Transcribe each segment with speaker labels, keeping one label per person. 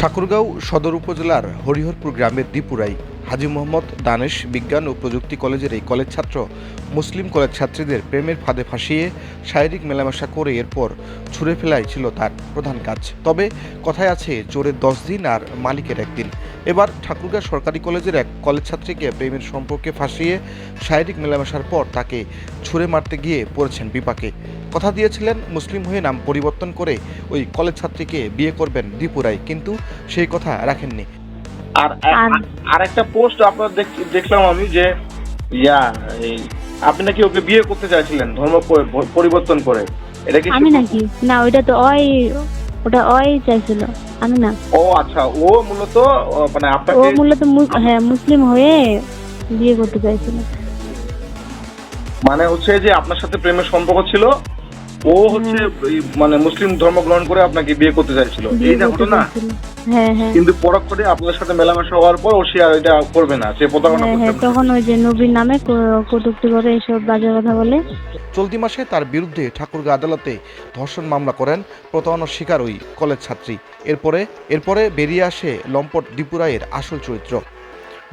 Speaker 1: ঠাকুরগাঁও সদর উপজেলার হরিহরপুর গ্রামের দীপুরাই হাজি মোহাম্মদ দানেশ বিজ্ঞান ও প্রযুক্তি কলেজের এই কলেজ ছাত্র মুসলিম কলেজ ছাত্রীদের প্রেমের ফাঁদে ফাঁসিয়ে শারীরিক মেলামেশা করে এরপর ছুঁড়ে ফেলাই ছিল তার প্রধান কাজ। তবে কথায় আছে, চোরের দশ দিন আর মালিকের একদিন। এবার ঠাকুরগাঁও সরকারি কলেজের এক কলেজ ছাত্রীকে প্রেমের সম্পর্কে ফাঁসিয়ে শারীরিক মেলামেশার পর তাকে ছুঁড়ে মারতে গিয়ে পড়েছেন বিপাকে। কথা দিয়েছিলেন মুসলিম হয়ে নাম পরিবর্তন করে ওই কলেজ ছাত্রীকে বিয়ে করবেন দীপুরাই কিন্তু সেই কথা রাখেননি।
Speaker 2: আর
Speaker 3: আর-
Speaker 2: একটা পোস্ট আপনার দেখলাম আমি যে ইয়া আপনি নাকি ওকে বিয়ে করতে চাইছিলেন ধর্ম পরিবর্তন করে। এটা কি
Speaker 3: আমি নাকি? না ওইটা তো ওই ওটা ওই চাইছিল আমি না।
Speaker 2: ও আচ্ছা ও মূলত মানে
Speaker 3: ও মূলত হ্যাঁ মুসলিম হয়ে বিয়ে করতে চাইছিল।
Speaker 2: মানে হচ্ছে যে আপনার সাথে প্রেমের সম্পর্ক ছিল ও হচ্ছে মানে মুসলিম ধর্ম গ্রহণ করে আপনাকে বিয়ে করতে চাইছিল। এই না ঘটনা?
Speaker 3: হ্যাঁ হ্যাঁ।
Speaker 2: কিন্তু পরক্ষণে আপনার সাথে মেলামেশা হওয়ার পর ও সে আর এটা করবে না সে প্রতারণা
Speaker 3: হ্যাঁ
Speaker 2: করতে
Speaker 3: হ্যাঁ তখন ওই যে নবীর নামে কটূক্তি করে এসব বাজে কথা বলে।
Speaker 1: চলতি মাসে তার বিরুদ্ধে ঠাকুরগাঁ আদালতে ধর্ষণ মামলা করেন প্রতারণার শিকার ওই কলেজ ছাত্রী। এরপরে এরপরে বেরিয়ে আসে লম্পট দীপুরাইয়ের আসল চরিত্র।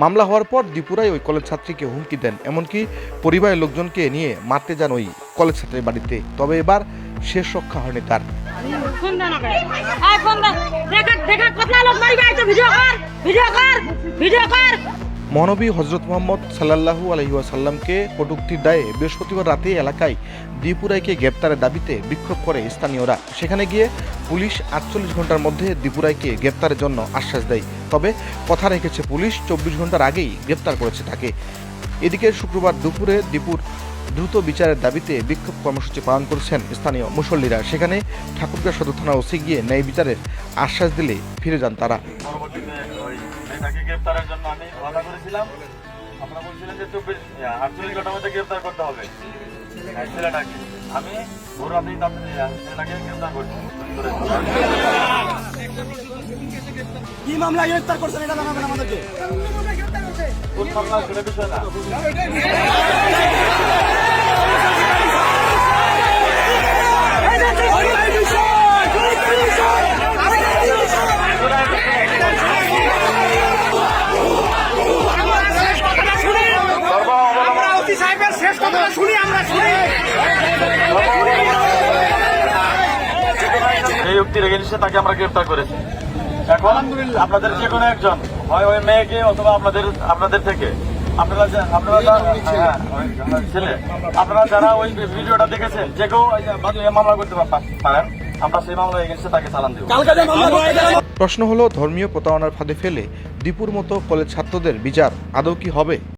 Speaker 1: মামলা হওয়ার পর দীপুরাই ওই কলেজ ছাত্রীকে হুমকি দেন, এমনকি পরিবারের লোকজনকে নিয়ে মারতে যান ওই কলেজ ছাত্রীর বাড়িতে। তবে এবার শেষ রক্ষা হয়নি তার।
Speaker 4: ভিডিও কর। ভিডিও কর। ভিডিও কর।
Speaker 1: মহানবী হজরত মোহাম্মদ সাল্লাল্লাহু আলহিউসাল্লামকে কটুক্তির দায়ে বৃহস্পতিবার রাতে এলাকায় দীপুরাইকে গ্রেপ্তারের দাবিতে বিক্ষোভ করে স্থানীয়রা। সেখানে গিয়ে পুলিশ আটচল্লিশ ঘণ্টার মধ্যে দীপুরাইকে গ্রেপ্তারের জন্য আশ্বাস দেয়। তবে কথা রেখেছে পুলিশ, চব্বিশ ঘণ্টার আগেই গ্রেপ্তার করেছে তাকে। এদিকে শুক্রবার দুপুরে দীপুর দ্রুত বিচারের দাবিতে বিক্ষোভ কর্মসূচি পালন করেছেন স্থানীয় মুসল্লিরা। সেখানে ঠাকুরগাঁ সদর থানা ওসি গিয়ে ন্যায় বিচারের আশ্বাস দিলে ফিরে যান তারা।
Speaker 5: মেয়েটাকে গ্রেপ্তারের জন্য আমি ওয়াদা করেছিলাম। আপনারা বলছিলেন যে চব্বিশ আটচল্লিশ ঘণ্টার মধ্যে গ্রেপ্তার করতে হবে। ছেলেটাকে। আমি ভোর তাদের ছেলেটাকে গ্রেপ্তার করছি।
Speaker 6: কি মামলায় গ্রেফতার করছেন এটা জানাবেন আমাদেরকে?
Speaker 5: কোন মামলা সেটা বিষয় না। এই উক্তি রেখে নিচ্ছে তাকে আমরা গ্রেফতার করেছি। এখন আপনাদের যে কোনো একজন হয় ওই মেয়েকে অথবা আপনাদের আপনাদের থেকে। আপনারা হ্যাঁ, ছেলে। আপনারা যারা ওই ভিডিওটা দেখেছেন যে কেউ মামলা করতে পারেন। আমরা সেই মামলা এগেন্সে তাকে চালান দেবো।
Speaker 1: প্রশ্ন হলো ধর্মীয় প্রতারণার ফাঁদে ফেলে দীপুর মতো কলেজ ছাত্রদের বিচার আদৌ কি হবে?